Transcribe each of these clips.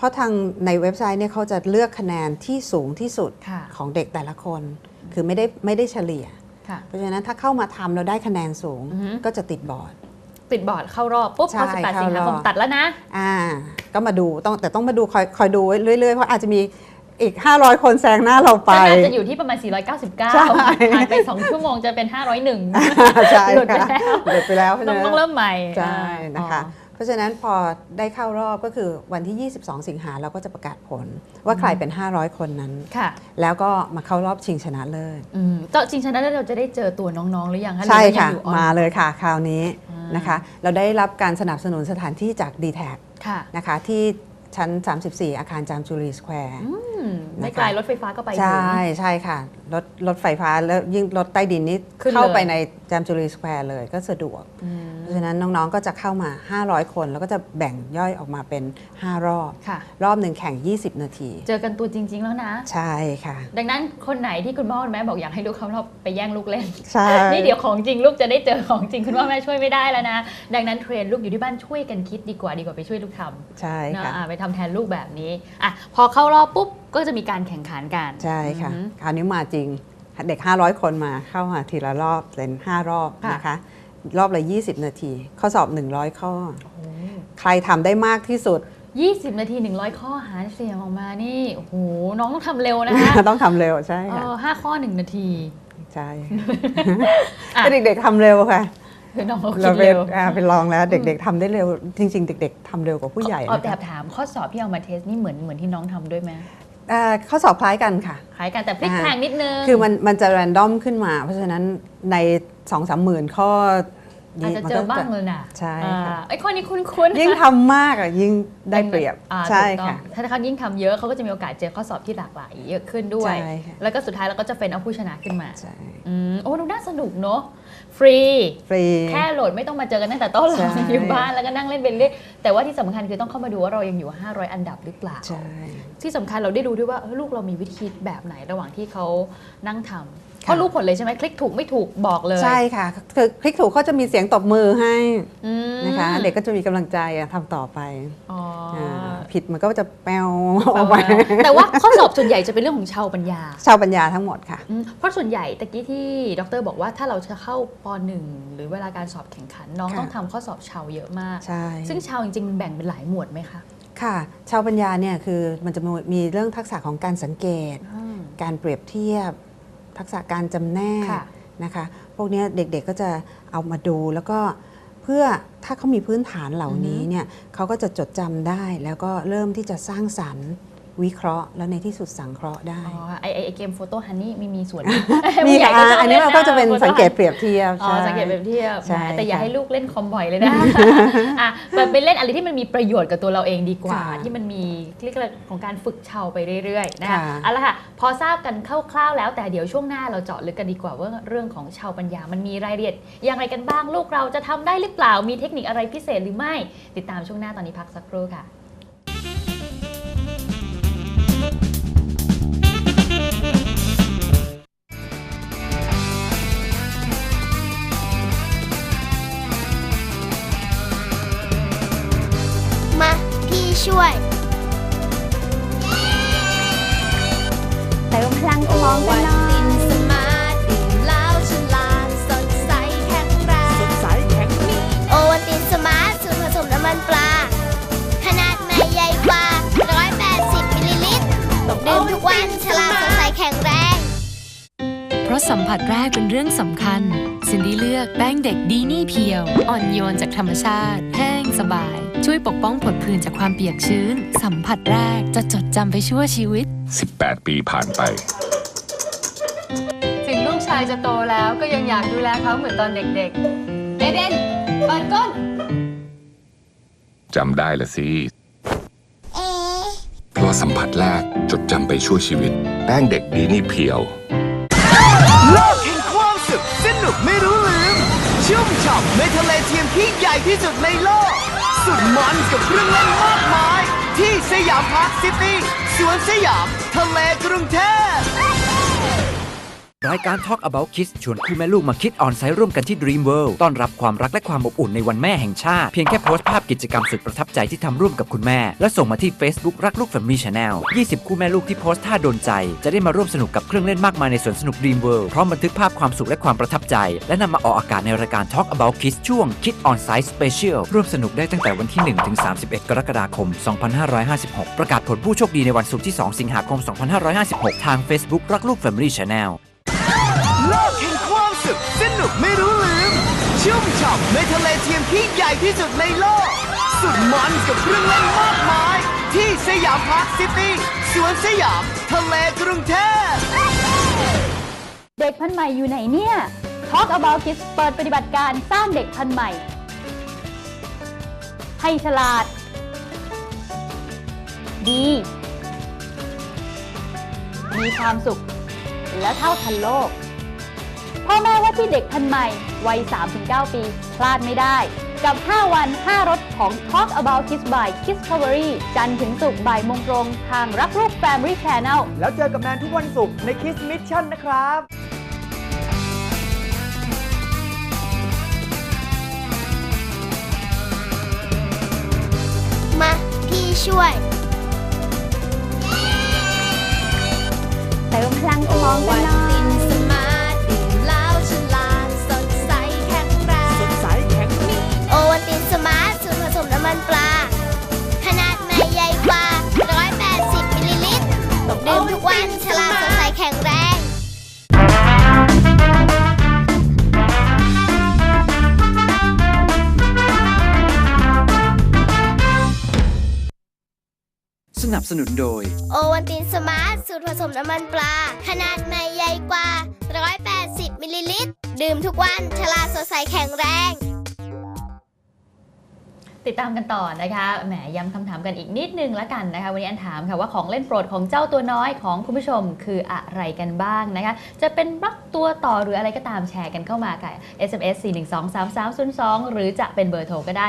เพราะทางในเว็บไซต์เนี่ยเขาจะเลือกคะแนนที่สูงที่สุดค่ะของเด็กแต่ละคน คือไม่ได้ไม่ได้เฉลี่ยค่ะเพราะฉะนั้นถ้าเข้ามาทำเราได้คะแนนสูงอือฮึก็จะติดบอร์ดติดบอร์ดเข้ารอบปุ๊บใช่เข้า18เข้าสิงหารคอบมตัดแล้วนะ อ่า ก็มาดูต้องแต่ต้องมาดูคอยคอยดูไว้เรื่อยๆ เพราะอาจจะมีอีก 500 คนแซงหน้าเราไปก็น่าจะอยู่ที่ประมาณ 499ใช่ผ่านไป 2 ชั่วโมงจะเป็น 501ใช่หลุดไปค่ะแล้วหลุดไปแล้วเพราะต้ฉะองนั้นต้องเริ่มใหม่ ใช่นะคะอ๋อเพ ราะฉะนั้นพอได้เข้ารอบก็คือวันที่ 22 สิงหาเราก็จะประกาศผล ว่าใครเป็น 500 คนนั้น ค่ะ แล้วก็มาเข้ารอบชิงชนะเลิศอืมเจ้าจริงฉะนั้นเราจะได้เจอตัวน้องๆหรือยังคะใช่หรือว่าค่ะยังอยู่ออนมาเลยค่ะ คราวนี้อ่านนะคะ เราได้รับการสนับสนุนสถานที่จาก d t แทค่ะนะคะที่ชั้น 34 อาคารจามจุรีสแควร์ อืมไม่นะคะไกลรถไฟฟ้าก็ไปถึง ใช่ใช่ค่ะรถรถไฟฟ้าแล้วยิ่งรถใต้ดินนี่ขึ้นเลย เข้าไปใน จามจุรีสแควร์เลยก็สะดวกอืมเพราะฉะนั้นน้องๆก็จะเข้ามา 500 คน แล้วก็จะแบ่งย่อยออกมาเป็น 5 รอบ ค่ะ รอบหนึ่งแข่ง 20 นาที เจอกันตัวจริง ๆ แล้วนะ ใช่ค่ะ ดังนั้นคนไหนที่คุณพ่อคุณแม่บอกอยากให้ลูกเขาเราไปแย่งลูกเล่น ใช่ นี่เดี๋ยวของจริงลูกจะได้เจอของจริงคุณพ่อแม่ช่วยไม่ได้แล้วนะ ดังนั้นเทรนลูกอยู่ที่บ้านช่วยกันคิดดีกว่าดีกว่าไปช่วยลูกทำใช่เนอะค่ะอะไปทำแทนลูกแบบนี้อะพอเข้ารอบปุ๊บก็จะมีการแข่งขันกัน ใช่ค่ะอืมคราวนี้มาจริง เด็ก 500 คนมาเข้ามาทีละรอบเป็น5รอบค่ะนะคะ รอบละ 20 นาที ข้อสอบ 100 ข้อ ใครทำได้มากที่สุด 20 นาที 100 ข้อหาเสียงออกมานี่โอ้โหน้องต้องทำเร็วนะคะต้องทำเร็วใช่เอค่ะอห้าข้อ 1 นาที ใช่อะแต่เด็กๆทำเร็วค่ะคือน้องเขาคิเราดไปเร็วอ่าไปลองแล้วเด็กๆทำได้เร็ว จริง ๆ เด็ก ๆทำเร็วกว่าผู้ใหญ่เอานะแต่คะถามข้อสอบที่เอามาเทสนี่เหมือนเหมือนที่น้องทำด้วยไหม อ่าข้อสอบคล้ายกันค่ะคล้ายกันแต่พลิกอ่าแพลงนิดนึง คือมันมันจะแรนดอมขึ้นมา เพราะฉะนั้นใน2องสามหมื่นข้ออาจจะมันเจก็อบ้างเลยนะใช่อ่าค่ะไอ้ข้อนี้คุ้นๆยิ่งทำมากอะยิ่งได้เปรียบอ่าใช่ถูกต้องค่ะถ้าเขายิ่งทำเยอะเขาก็จะมีโอกาสเจอข้อสอบที่หลากหลายเยอะขึ้นด้วยใช่ค่ะแล้วก็สุดท้ายเราก็จะเป็นเอาผู้ชนะขึ้นมาใช่อืมโอ้ดูน่าสนุกเนอะ ฟรี ฟรี แค่โหลดไม่ต้องมาเจอกันตั้งแต่ต้นหรอกใช่ อยู่บ้านแล้วก็นั่งเล่นไปเรื่อยแต่ว่าที่สำคัญคือต้องเข้ามาดูว่าเรายังอยู่ 500 อันดับหรือเปล่า ใช่ ที่สำคัญเราได้ดูด้วยว่าเออลูกเรามีวิธีแบบไหนระหว่างที่เขานั่งทำ เขารู้ผลเลยใช่ไหมคลิกถูกไม่ถูกบอกเลย ใช่ค่ะคือคลิกถูกเขาจะมีเสียงตบมือให้อืมนะคะ เด็กก็จะมีกำลังใจอะทำต่อไปอ๋ออาผิดมันก็จะแปวออกไปแต่ว่าข้อสอบส่วนใหญ่จะเป็นเรื่องของชาวปัญญา ชาวปัญญาทั้งหมดค่ะอืมเพราะส่วนใหญ่ตะกี้ที่ดร บอกว่าถ้าเราจะเข้าป .1 หรือเวลาการสอบแข่งขัน น้องค่ะต้องทำข้อสอบชาวเยอะมากใช่ซึ่งชาวจริงๆมันแบ่งเป็นหลายหมวดไหมคะค่ะ ชาวปัญญาเนี่ยคือมันจะมีเรื่องทักษะของการสังเกต การเปรียบเทียบ ทักษะการจำแนกค่ะนะคะพวกเนี้ยเด็กๆก็จะเอามาดูแล้วก็เพื่อถ้าเขามีพื้นฐานเหล่านี้เนี่ยเขาก็จะจดจำได้แล้วก็เริ่มที่จะสร้างสรรค์ วิเคราะห์ แล้วในที่สุดสังเคราะห์ได้ อ๋อไอไอไอเกมโฟโต้ฮันนี่มีมีส่วน มีผู้ใหญ่ค่ะชบอันนี้เราล่ก็จะเป็น Photo สังเกต Hunt เปรียบเทียบอ๋อใช่ สังเกตเปรียบเทียบใช่แหมแต่อย่าค่ะให้ลูกเล่นคอมบ่อยเลยนะ อะแบบไปเล่นอะไรที่มันมีประโยชน์กับตัวเราเองดีกว่า ค่ะที่มันมีเรียกอะไรของการฝึกเชาไปเรื่อยๆนะคะค่ะ เอาละค่ะ พอทราบกันคร่าวๆแล้ว แต่เดี๋ยวช่วงหน้าเราเจาะลึกกันดีกว่าว่าเรื่องของชาวปัญญามันมีรายละเอียดอย่างไรกันบ้างลูกเราจะทำได้หรือเปล่ามีเทคนิคอะไรพิเศษหรือไม่ ติดตามช่วงหน้าตอนนี้พักสักครู่ค่ะ ม ผัสแรกเป็นเรื่องสำคัญซินดี้เลือกแป้งเด็กดีนี่เพียว อ่อนโยนจากธรรมชาติ แห้งสบาย ช่วยปกป้องผดผื่นจากความเปียกชื้น สัมผัสแรกจะจดจำไปชั่วชีวิต 18 ปีผ่านไป ถึงลูกชายจะโตแล้วก็ยังอยากดูแลเขาเหมือนตอนเด็กๆ เอเดนเปิดก้นจำได้ละสิเพราะสัมผัสแรกจดจำไปชั่วชีวิต แป้งเด็กดีนี่เพียว นุกไม่รู้ลืม ชุ่มฉ่ำในทะเลเทียมที่ใหญ่ที่สุดในโลก สุดมันกับเครื่องเล่นมากมาย ที่สยามพาร์คซิตี้สวนสยาม ทะเลกรุงเทพ รายการ Talk About Kids ชวนคู่แม่ลูกมาคิดออนไซต์ร่วมกันที่ Dream World ต้อนรับความรักและความอบอุ่นในวันแม่แห่งชาติ เพียงแค่โพสต์ภาพกิจกรรมสุดประทับใจที่ทำร่วมกับคุณแม่ และส่งมาที่ Facebook รักลูก Family Channel 20 คู่แม่ลูกที่โพสต์ท่าโดนใจ จะได้มาร่วมสนุกกับเครื่องเล่นมากมายในสวนสนุก Dream World พร้อมบันทึกภาพความสุขและความประทับใจ และนำมาออกอากาศในรายการ Talk About Kids ช่วง Kid On Site Special ร่วมสนุกได้ตั้งแต่วันที่1ถึง31 กรกฎาคม 2556 ประกาศผลผู้โชคดีในวันศุกร์ที่ 2 สิงหาคม 2556 ทาง Facebook รักลูก Family Channel สุขสนุกไม่รู้ลืม ชุ่มฉ่ำในทะเลเทียมที่ใหญ่ที่สุดในโลก สุดมันกับเครื่องเล่นมากมาย ที่สยามพาร์คซิตี้สวนสยาม ทะเลกรุงเทพเด็กพันใหม่อยู่ไหนเนี่ย Talk About Kids เปิดปฏิบัติการสร้างเด็กพันใหม่ ให้ฉลาด ดี มีความสุข และเท่าทันโลก พ่อแม่ว่าที่เด็กพันธุ์ใหม่วัย 3-9 ปี พลาดไม่ได้ กับ 5 วัน 5 รถของ Talk About Kids by Discovery จันทร์ถึงศุกร์บ่ายโมงตรง ทางรักลูก Family Channel แล้วเจอกับแนนทุกวันศุกร์ในคิสมิชชั่นนะครับมาพี่ช่วยเติมพลังสมองกันหน่อย สูตรผสมน้ำมันปลา ขนาดใหม่ใหญ่กว่า 180 มิลลิลิตรดื่มทุกวันฉลาดสดใสแข็งแรงสนับสนุนโดย โอวันตินสมาร์ท สูตรผสมน้ำมันปลา ขนาดใหม่ใหญ่กว่า 180 มิลลิลิตร ดื่มทุกวัน ฉลาดสดใสแข็งแรง ติดตามกันต่อนะคะแหมย้ำคำถามกันอีกนิดนึงละกันนะคะ วันนี้อันถามค่ะว่าของเล่นโปรดของเจ้าตัวน้อยของคุณผู้ชมคืออะไรกันบ้างนะคะ จะเป็นบล็อกตัวต่อหรืออะไรก็ตามแชร์กันเข้ามาค่ะ SMS 4123302 หรือจะเป็นเบอร์โทรก็ได้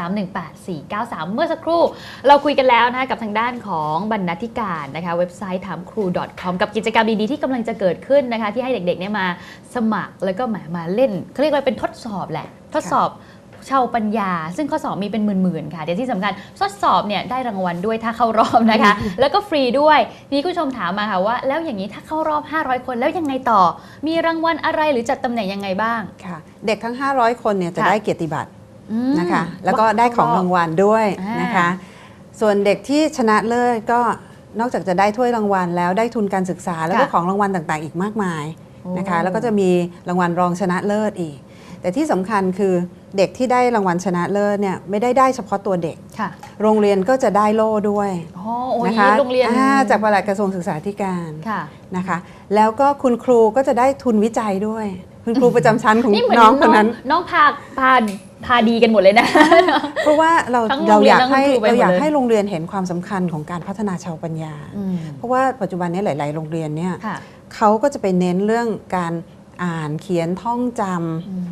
028318493 เมื่อสักครู่ เราคุยกันแล้วนะคะกับทางด้านของบรรณาธิการนะคะเว็บไซต์ถามครู .com กับกิจกรรมดีๆที่กำลังจะเกิดขึ้นนะคะที่ให้เด็กๆเนี่ยมาสมัครแล้วก็แหมมาเล่นเขาเรียกว่าเป็นทดสอบแหละทดสอบ ชาวปัญญา ซึ่งข้อสอบมีเป็นหมื่นๆค่ะแต่ที่สำคัญทดสอบเนี่ยได้รางวัลด้วยถ้าเข้ารอบนะคะ แล้วก็ฟรีด้วยมีผู้ชมถามมาค่ะว่า แล้วอย่างนี้ถ้าเข้ารอบ 500 คนแล้วยังไงต่อ มีรางวัลอะไรหรือจัดตำแหน่งยังไงบ้าง ค่ะเด็กทั้ง 500 คนเนี่ยจะค่ะ ได้เกียรติบัตรอืมนะคะ แล้วก็ได้ของรางวัลด้วยอ่านนะคะ ส่วนเด็กที่ชนะเลิศก็นอกจากจะได้ถ้วยรางวัล แล้วได้ทุนการศึกษาแล้วก็ของรางวัลต่างๆ อีกมากมายนะคะโอ้แล้วก็จะมีรางวัลรองชนะเลิศอีก แต่ที่สำคัญคือเด็กที่ได้รางวัลชนะเลิศเนี่ยไม่ได้ได้เฉพาะตัวเด็กค่ะโรงเรียนก็จะได้โล่ด้วยอ๋อโอ้ยนะคะโรงเรียนอ่าจากปลัดกระทรวงศึกษาธิการค่ะนะคะ แล้วก็คุณครูก็จะได้ทุนวิจัยด้วย คุณครูประจำชั้นของนี่เหมือนน้องคนนั้นน้องพาพาพาดีกันหมดเลยนะ เพราะว่าเราทั้งโรเรางเรีอยยานกทั้งให้ครูไปหมดเราอยากเลยให้โรงเรียนเห็นความสำคัญของการพัฒนาชาวปัญญาอืมเพราะว่าปัจจุบันนี้หลาย ๆ โรงเรียนเนี่ยค่ะเขาก็จะไปเน้นเรื่องการอ่านเขียนท่องจำอืม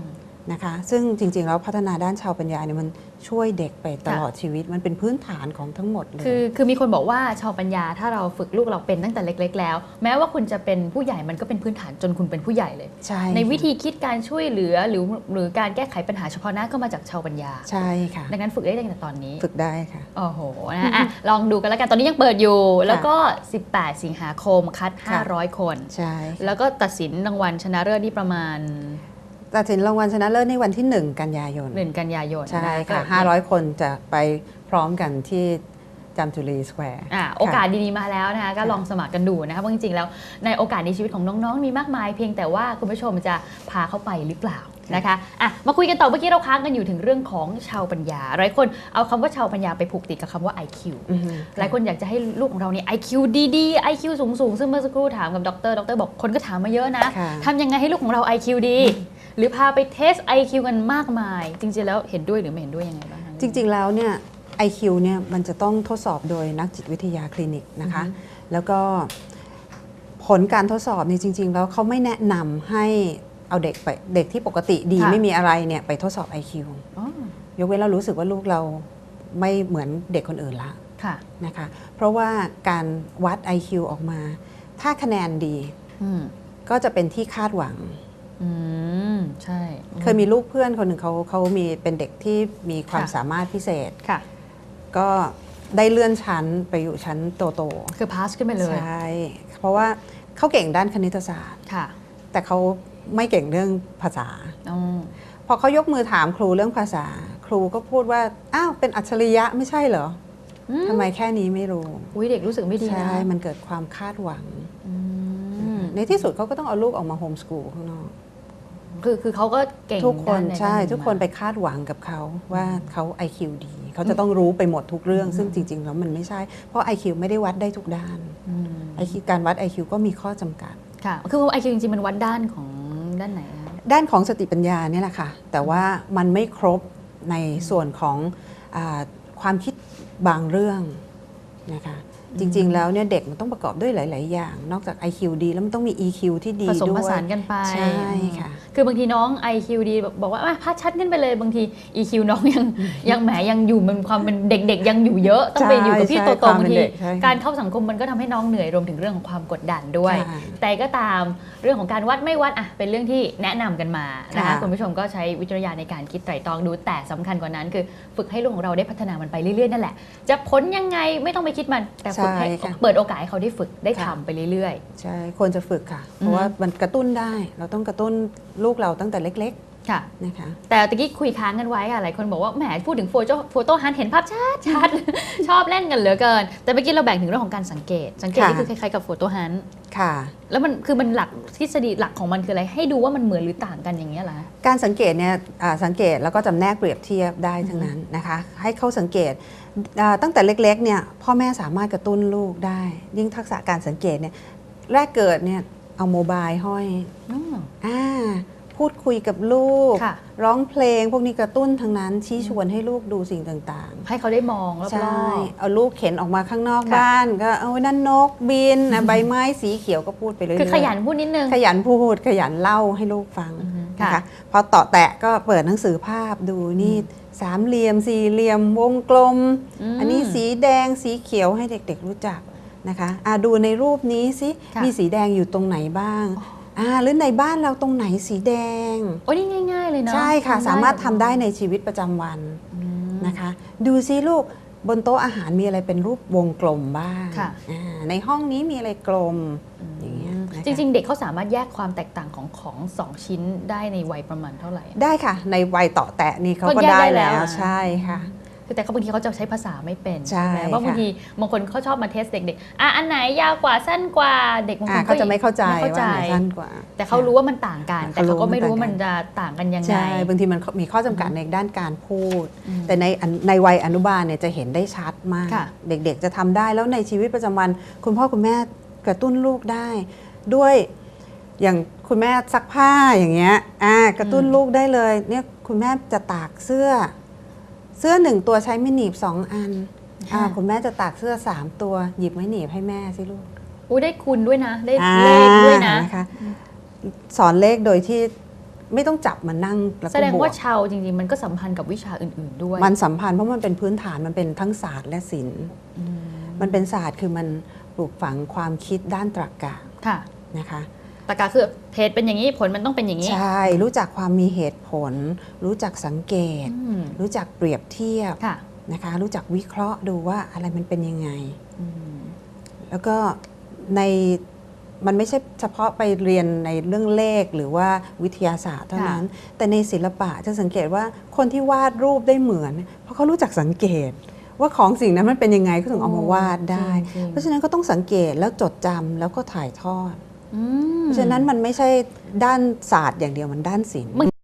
นะคะซึ่งจริง ๆ แล้วพัฒนาด้านชาวปัญญาเนี่ยมันช่วยเด็กไปตลอดชีวิตมันเป็นพื้นฐานของทั้งหมดเลยคือคือมีคนบอกว่าชาวปัญญาถ้าเราฝึกลูกเราเป็นตั้งแต่เล็ก ๆ แล้ว แม้ว่าคุณจะเป็นผู้ใหญ่มันก็เป็นพื้นฐานจนคุณเป็นผู้ใหญ่เลยใช่ในวิธีคิดการช่วยเหลือหรือหรือการแก้ไขปัญหาเฉพาะหน้าก็มาจากชาวปัญญาใช่ค่ะดังนั้นฝึกได้ตั้งแต่ตอนนี้ฝึกได้ค่ะโอ้โหนะอะลองดูกันแล้วกันตอนนี้ยังเปิดอยู่ แล้วก็ 18 สิงหาคมคัดค่ะ500 คนใช่แล้วก็ตัดสินรางวัลชนะเลิศนี่ประมาณ ตัดสินรางวัลชนะเลิศในวันที่ 1 กันยายน1กันยายนใช่นค่ะก็500 คนจะไปพร้อมกันที่จามจุรีสแควร์ อะโอกาสดีๆมาแล้วนะคะก็ลองสมัครกันดูนะคะเพราะจริงๆแล้วในโอกาสในชีวิตของน้องๆ มีมากมายเพียงแต่ว่าคุณผู้ชมจะพาเข้าไปหรือเปล่านะคะอะมาคุยกันต่อเมื่อกี้เราค้างกันอยู่ถึงเรื่องของชาวปัญญาหลายคนเอาคำว่าชาวปัญญาไปผูกติดกับคำว่า IQ อือฮึ หลายคนอยากจะให้ลูกของเราเนี่ย IQ ดีๆ IQ สูงๆ ซึ่งเมื่อสักครู่ถามกับดรดรบอกคนก็ถามมาเยอะนะค่ะ ทำยังไงให้ลูกของเรา IQ ดี หรือพาไปเทส IQ กันมากมาย จริงๆแล้วเห็นด้วยหรือไม่เห็นด้วยยังไงบ้างจริง ๆ แล้วเนี่ย IQ เนี่ยมันจะต้องทดสอบโดยนักจิตวิทยาคลินิกนะคะ แล้วก็ผลการทดสอบเนี่ยจริง ๆ แล้วเขาไม่แนะนำให้เอาเด็กไปเด็กที่ปกติดีค่ะ ไม่มีอะไรเนี่ยไปทดสอบ IQ อ๋อยกเว้นเรารู้สึกว่าลูกเราไม่เหมือนเด็กคนอื่นละค่ะนะคะ เพราะว่าการวัด IQ ออกมา ถ้าคะแนนดีอืมก็จะเป็นที่คาดหวัง อืมใช่เคยมีลูกเพื่อนคนหนึ่งเขาเขามีเป็นเด็กที่มีความค่ะสามารถพิเศษ ค่ะ ก็ได้เลื่อนชั้นไปอยู่ชั้นโตโตคือพาสขึ้นไปๆเลยใช่เพราะว่าเขาเก่งด้านคณิตศาสตร์ค่ะ แต่เขาไม่เก่งเรื่องภาษาอ๋อพอเขายกมือถามครูเรื่องภาษา ครูก็พูดว่าอ้าวเป็นอัจฉริยะไม่ใช่เหรออืมทำไมแค่นี้ไม่รู้อุ้ยเด็กรู้สึกไม่ดีนะใช่มันเกิดความคาดหวังอืมในที่สุดเขาก็ต้องเอาลูกออกมาโฮมสกูลข้างนอก คือคือเขาก็เก่งทุกคนด้าใช่ด้าทุกคนไปคาดหวังกับเขาว่าเขา IQ ดี เขาจะต้องรู้ไปหมดทุกเรื่อง ซึ่งจริง ๆ แล้วมันไม่ใช่ เพราะ IQ ไม่ได้วัดได้ทุกด้าน อืม IQ การวัด IQ ก็มีข้อจำกัด ค่ะ คือไอคิวจริงๆมันวัดด้านของด้านไหนอะ ด้านของสติปัญญาเนี่ยแหละค่ะ แต่ว่ามันไม่ครบในส่วนของอาความคิดบางเรื่องนะคะจริงๆแล้วเนี่ยเด็กมันต้องประกอบด้วยหลาย ๆ อย่าง นอกจาก IQ ดีแล้วมันต้องมี EQ ที่ดีผสมด้วยผสานกันไปใช่ค่ะ คือบางทีน้อง IQ ดีบอกบอกว่าอะพัดชัดขึ้นไปเลยบางที EQ น้องยังยังแหมยังอยู่มันความเป็นเด็ก ๆ ยังอยู่เยอะต้องไปอยู่กับพี่ใช่โตคๆวามบางเป็นทีเด็กใช่ค่ะการเข้าสังคมมันก็ทำให้น้องเหนื่อยรวมถึงเรื่องของความกดดันด้วยใช่แต่ก็ตามเรื่องของการวัดไม่วัดอะเป็นเรื่องที่แนะนำกันมานะคะค่ะคุณผู้ชมก็ใช้วิจารณญาณในการคิดไตร่ตรองดูแต่สำคัญกว่านั้น คือฝึกให้ลูกของเราได้พัฒนามันไปเรื่อยๆนั่นแหละ จะพ้นยังไงไม่ต้องไปคิดมันแต่ฝึกให้ใช่ค่ะเปิดโอกาสให้เขาได้ฝึกได้ค่ะทำไปเรื่อยใช่ควรจะฝึกค่ะ เพราะว่ามันกระตุ้นได้ เราต้องกระตุ้นลูกเราตั้งแต่เล็กๆค่ะ ๆนะคะ แต่ตะกี้คุยค้างกันไว้อะหลายคนบอกว่าแหมพูดถึงโฟโต้โฟโต้ฮันเห็นภาพชัดชัด ชอบเล่นกันเหลือเกิน แต่เมื่อกี้เราแบ่งถึงเรื่องของการสังเกต สังเกตค่ะ นี่คือคล้ายๆกับโฟโต้ฮันค่ะ แล้วมันคือมันหลักทฤษฎีหลักของมันคืออะไรให้ดูว่ามันเหมือนหรือต่างกันอย่างเงี้ยเหรอ การสังเกตเนี่ยอ่าสังเกตแล้วก็จำแนกเปรียบเทียบได้ทั้งนั้นนะคะ ให้เขาสังเกตอ่าตั้งแต่เล็กๆเนี่ยพ่อแม่สามารถกระตุ้นลูกได้ ยิ่งทักษะการสังเกตเนี่ยแรกเกิดเนี่ย เอาโมบายห้อยอืม อ่าพูดคุยกับลูก ค่ะ ร้องเพลงพวกนี้กระตุ้นทั้งนั้นชี้ชวนให้ลูกดูสิ่งต่างให้เขาได้มองรๆใช่อบเอาลูกเข็นออกมาข้างนอกค่ะ บ้าน ก็เอานั่นนกบินนะใบไม้สีเขียวก็พูดไปเรื่อยๆๆคือขยันพูดนิดนึง ขยันพูดขยันเล่าให้ลูกฟังอือฮึนะค่ะคะพอต่อแตะก็เปิดหนังสือภาพดูนี่สามเหลี่ยมสี่เหลี่ยมวงกลม ม อันนี้สีแดงสีเขียวให้เด็กๆรู้จัก นะคะอะดูในรูปนี้สิค่ะมีสีแดงอยู่ตรงไหนบ้างอ่าหรือในบ้านเราตรงไหนสีแดง โอ้ยนี่ง่าย ๆ เลยเนาะใช่ค่ะทำได้สามารถทำได้ในชีวิตประจำวันอืมนะคะ ดูซิลูกบนโต๊ะอาหารมีอะไรเป็นรูปวงกลมบ้างค่ะอ่าในห้องนี้มีอะไรกลมอย่างเงี้ยนะคะจริง ๆ เด็กเขาสามารถแยกความแตกต่างของของสองชิ้นได้ในวัยประมาณเท่าไหร่ ได้ค่ะ ในวัยต่อแตะนี่เขาก็ก็แยกได้ได้แล้แล้ววใช่ค่ะ คือแต่เขาบางทีเขาจะใช้ภาษาไม่เป็นใช่ไหมว่าบางค่ะทีบางคนเขาชอบมาเทสเด็กๆอะอันไหนยาวกว่าสั้นกว่าเด็กบางคอ่านเขาจะไม่เข้าใจไม่เข้าใจว่าไหนสั้นกว่า แต่เขารู้ว่ามันต่างกันค่ะแต่เขาก็ไม่รู้เขารู้ว่าว่ามัมันนจะต่างกันยังไงใช่บางทีมันมีข้อจำกัดในด้านการพูดอืมแต่ในอันในวัยอนุบาลเนี่ยจะเห็นได้ชัดมากค่ะเด็กๆ จะทำได้แล้วในชีวิตประจำวัน คุณพ่อคุณแม่กระตุ้นลูกได้ ด้วยอย่างคุณแม่ซักผ้าอย่างเงี้ยอ่ากระตุ้นลูกได้เลยเนี่ยคุณแม่จะตากเสื้อ เสื้อหนึ่งตัวใช้ไม่หนีบสองอันอ่าคุณแม่จะตากเสื้อสามตัว หยิบไม้หนีบให้แม่สิลูกอุ้ยได้คุณด้วยนะ ได้อ่าเลขด้วยนะคะสอนเลขโดยที่ไม่ต้องจับมานั่งแล้วก็แสดงบวว่ากชาวจริงๆ มันก็สัมพันธ์กับวิชาอื่น ๆด้วย มันสัมพันธ์เพราะมันเป็นพื้นฐานมันเป็นทั้งศาสตร์และศิลป์อืมมันเป็นศาสตร์คือมันปลูกฝังความคิดด้านตรรกะค่ะนะคะ ตากาคือเพจเป็นอย่างนี้ผลมันต้องเป็นอย่างนี้ ใช่ รู้จักความมีเหตุผล รู้จักสังเกตอืมรู้จักเปรียบเทียบค่ะนะคะ รู้จักวิเคราะห์ดูว่าอะไรมันเป็นยังไงอืมแล้วก็ในมันไม่ใช่เฉพาะไปเรียนในเรื่องเลขหรือว่าวิทยาศาสตร์เท่านั้น แต่ในศิลปะจะสังเกตว่าคนที่วาดรูปได้เหมือน เพราะเขารู้จักสังเกต ว่าของสิ่งนั้นมันเป็นยังไงเขาถึงเอามาวาดได้จริงๆเพราะฉะนั้นก็ต้องสังเกตแล้วจดจำแล้วก็ถ่ายทอดอืม เพราะฉะนั้นมันไม่ใช่ด้านศาสตร์อย่างเดียวมันด้านศิลป์